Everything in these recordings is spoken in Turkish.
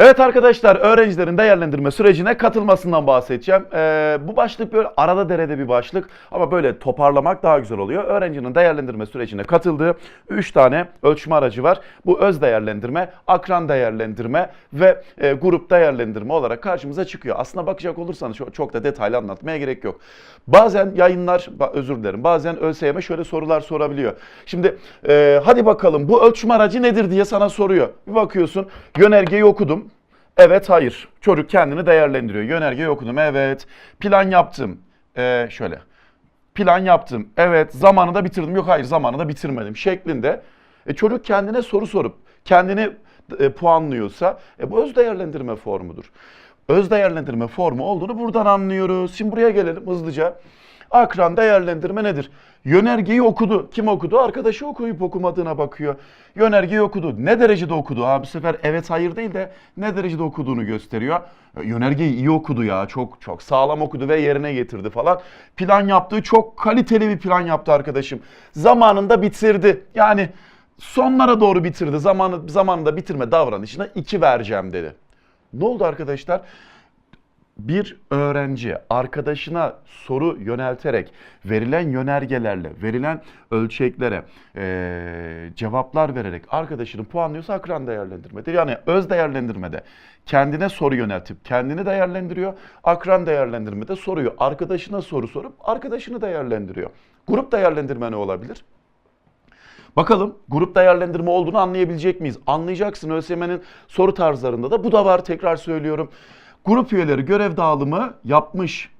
Evet arkadaşlar öğrencilerin değerlendirme sürecine katılmasından bahsedeceğim. Ee, bu başlık böyle arada derede bir başlık ama böyle toparlamak daha güzel oluyor. Öğrencinin değerlendirme sürecine katıldığı 3 tane ölçme aracı var. Bu öz değerlendirme, akran değerlendirme ve e, grup değerlendirme olarak karşımıza çıkıyor. Aslına bakacak olursanız çok, da detaylı anlatmaya gerek yok. Bazen yayınlar, özür dilerim, bazen ÖSYM şöyle sorular sorabiliyor. Şimdi e, hadi bakalım bu ölçme aracı nedir diye sana soruyor. Bir bakıyorsun yönergeyi okudum. Evet, hayır. Çocuk kendini değerlendiriyor. Yönergeyi okudum. Evet. Plan yaptım. Ee, şöyle. Plan yaptım. Evet. Zamanında bitirdim. Yok hayır zamanında bitirmedim. Şeklinde. E, çocuk kendine soru sorup kendini e, puanlıyorsa e, bu öz değerlendirme formudur. Öz değerlendirme formu olduğunu buradan anlıyoruz. Şimdi buraya gelelim hızlıca. Akran değerlendirme nedir? Yönergeyi okudu. Kim okudu? Arkadaşı okuyup okumadığına bakıyor. Yönergeyi okudu. Ne derecede okudu? Ha, bu sefer evet hayır değil de ne derecede okuduğunu gösteriyor. E, Yönergeyi iyi okudu ya. Çok çok sağlam okudu ve yerine getirdi falan. Plan yaptığı çok kaliteli bir plan yaptı arkadaşım. Zamanında bitirdi. Yani sonlara doğru bitirdi. Zamanı, zamanında bitirme davranışına iki vereceğim dedi. Ne oldu arkadaşlar? Bir öğrenci arkadaşına soru yönelterek verilen yönergelerle, verilen ölçeklere eee, cevaplar vererek arkadaşını puanlıyorsa akran değerlendirmedir. Yani öz değerlendirmede kendine soru yöneltip kendini değerlendiriyor. Akran değerlendirmede soruyu arkadaşına soru sorup arkadaşını değerlendiriyor. Grup değerlendirme ne olabilir? Bakalım grup değerlendirme olduğunu anlayabilecek miyiz? Anlayacaksın ÖSYM'nin soru tarzlarında da bu da var tekrar söylüyorum. Grup üyeleri görev dağılımı yapmış.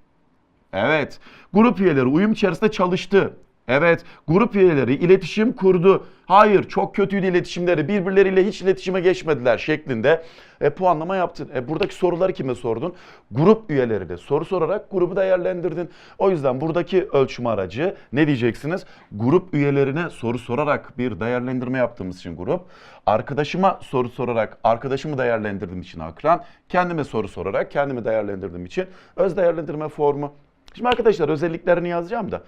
Evet. Grup üyeleri uyum içerisinde çalıştı. Evet. Grup üyeleri iletişim kurdu. Hayır çok kötüydü iletişimleri. Birbirleriyle hiç iletişime geçmediler şeklinde e, puanlama yaptın. E, buradaki soruları kime sordun? Grup üyelerine soru sorarak grubu değerlendirdin. O yüzden buradaki ölçme aracı ne diyeceksiniz? Grup üyelerine soru sorarak bir değerlendirme yaptığımız için grup. Arkadaşıma soru sorarak arkadaşımı değerlendirdiğim için akran. Kendime soru sorarak kendimi değerlendirdiğim için öz değerlendirme formu. Şimdi arkadaşlar özelliklerini yazacağım da.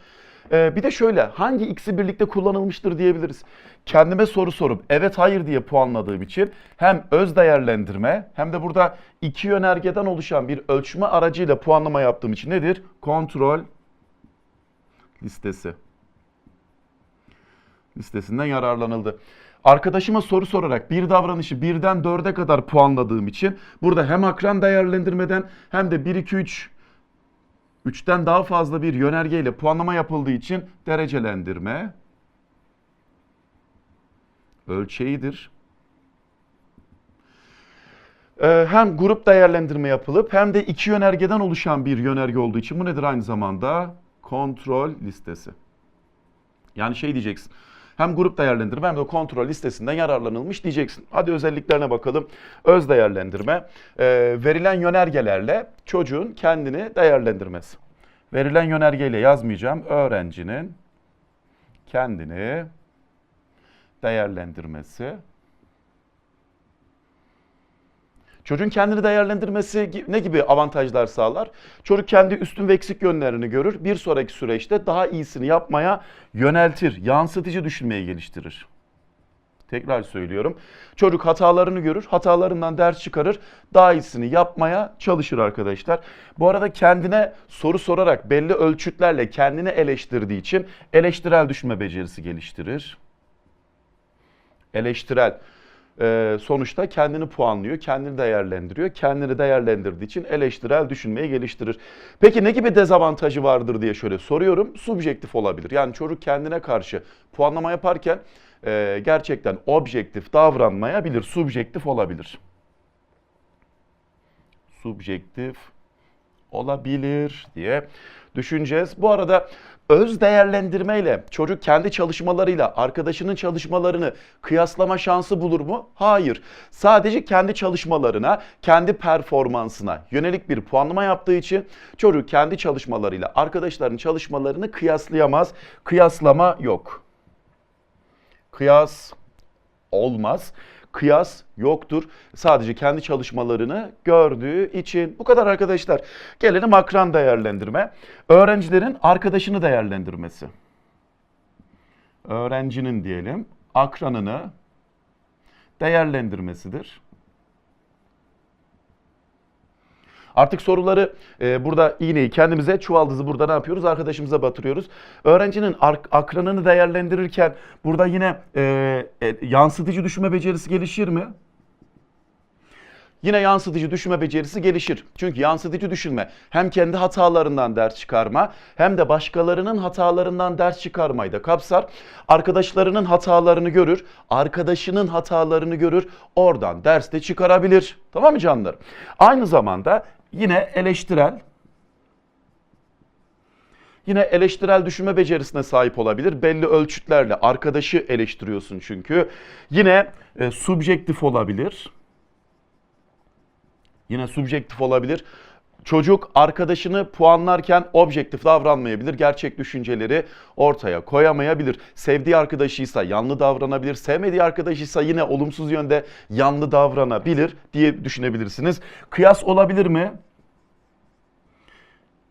Ee, bir de şöyle hangi ikisi birlikte kullanılmıştır diyebiliriz. Kendime soru sorup evet hayır diye puanladığım için hem öz değerlendirme hem de burada iki yönergeden oluşan bir ölçme aracıyla puanlama yaptığım için nedir? Kontrol listesi listesinden yararlanıldı. Arkadaşıma soru sorarak bir davranışı birden dörde kadar puanladığım için burada hem akran değerlendirmeden hem de 1, 2, 3 3'ten daha fazla bir yönergeyle puanlama yapıldığı için derecelendirme ölçeğidir. Ee, hem grup değerlendirme yapılıp hem de iki yönergeden oluşan bir yönerge olduğu için bu nedir aynı zamanda? Kontrol listesi. Yani şey diyeceksin. Hem grup değerlendirme hem de kontrol listesinden yararlanılmış diyeceksin. Hadi özelliklerine bakalım. Öz değerlendirme. Ee, verilen yönergelerle çocuğun kendini değerlendirmesi. Verilen yönergeyle yazmayacağım. Öğrencinin kendini değerlendirmesi. Çocuğun kendini değerlendirmesi ne gibi avantajlar sağlar? Çocuk kendi üstün ve eksik yönlerini görür. Bir sonraki süreçte daha iyisini yapmaya yöneltir. Yansıtıcı düşünmeyi geliştirir. Tekrar söylüyorum. Çocuk hatalarını görür, hatalarından ders çıkarır, daha iyisini yapmaya çalışır arkadaşlar. Bu arada kendine soru sorarak belli ölçütlerle kendini eleştirdiği için eleştirel düşünme becerisi geliştirir. Eleştirel e, sonuçta kendini puanlıyor, kendini değerlendiriyor. Kendini değerlendirdiği için eleştirel düşünmeyi geliştirir. Peki ne gibi dezavantajı vardır diye şöyle soruyorum. Subjektif olabilir. Yani çocuk kendine karşı puanlama yaparken e, gerçekten objektif davranmayabilir, subjektif olabilir. Subjektif olabilir diye düşüneceğiz. Bu arada öz değerlendirmeyle çocuk kendi çalışmalarıyla arkadaşının çalışmalarını kıyaslama şansı bulur mu? Hayır. Sadece kendi çalışmalarına, kendi performansına yönelik bir puanlama yaptığı için çocuk kendi çalışmalarıyla arkadaşlarının çalışmalarını kıyaslayamaz. Kıyaslama yok. Kıyas olmaz. Kıyas yoktur. Sadece kendi çalışmalarını gördüğü için. Bu kadar arkadaşlar. Gelelim akran değerlendirme. Öğrencilerin arkadaşını değerlendirmesi. Öğrencinin diyelim akranını değerlendirmesidir. Artık soruları e, burada iğneyi kendimize, çuvaldızı burada ne yapıyoruz? Arkadaşımıza batırıyoruz. Öğrencinin akranını değerlendirirken burada yine e, e, yansıtıcı düşünme becerisi gelişir mi? Yine yansıtıcı düşünme becerisi gelişir. Çünkü yansıtıcı düşünme hem kendi hatalarından ders çıkarma hem de başkalarının hatalarından ders çıkarmayı da kapsar. Arkadaşlarının hatalarını görür, arkadaşının hatalarını görür, oradan ders de çıkarabilir. Tamam mı canlar? Aynı zamanda yine eleştirel Yine eleştirel düşünme becerisine sahip olabilir. Belli ölçütlerle arkadaşı eleştiriyorsun çünkü. Yine e, subjektif olabilir. Yine subjektif olabilir. Çocuk arkadaşını puanlarken objektif davranmayabilir. Gerçek düşünceleri ortaya koyamayabilir. Sevdiği arkadaşıysa yanlı davranabilir. Sevmediği arkadaşıysa yine olumsuz yönde yanlı davranabilir diye düşünebilirsiniz. Kıyas olabilir mi?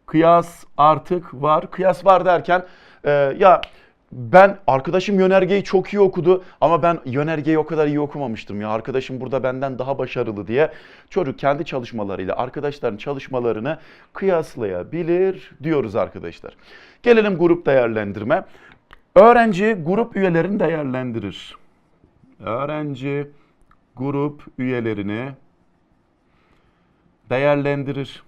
Kıyas artık var. Kıyas var derken e, ya ben arkadaşım yönergeyi çok iyi okudu ama ben yönergeyi o kadar iyi okumamıştım ya. Arkadaşım burada benden daha başarılı diye çocuk kendi çalışmalarıyla arkadaşların çalışmalarını kıyaslayabilir diyoruz arkadaşlar. Gelelim grup değerlendirme. Öğrenci grup üyelerini değerlendirir. Öğrenci grup üyelerini değerlendirir.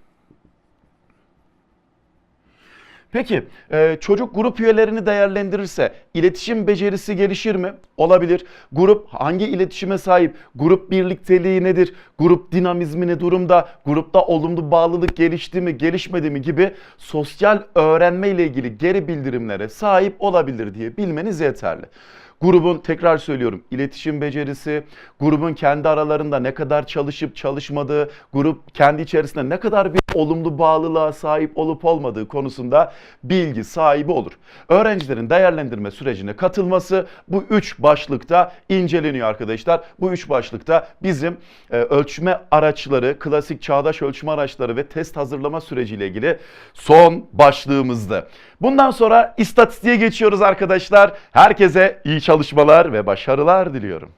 Peki e, çocuk grup üyelerini değerlendirirse iletişim becerisi gelişir mi? Olabilir. Grup hangi iletişime sahip? Grup birlikteliği nedir? Grup dinamizmi ne durumda? Grupta olumlu bağlılık gelişti mi, gelişmedi mi gibi sosyal öğrenme ile ilgili geri bildirimlere sahip olabilir diye bilmeniz yeterli. Grubun tekrar söylüyorum iletişim becerisi, grubun kendi aralarında ne kadar çalışıp çalışmadığı, grup kendi içerisinde ne kadar bir olumlu bağlılığa sahip olup olmadığı konusunda bilgi sahibi olur. Öğrencilerin değerlendirme sürecine katılması bu üç başlıkta inceleniyor arkadaşlar. Bu üç başlıkta bizim e, ölçme araçları, klasik çağdaş ölçme araçları ve test hazırlama süreciyle ilgili son başlığımızdı. Bundan sonra istatistiğe geçiyoruz arkadaşlar. Herkese iyi çalışmalar ve başarılar diliyorum.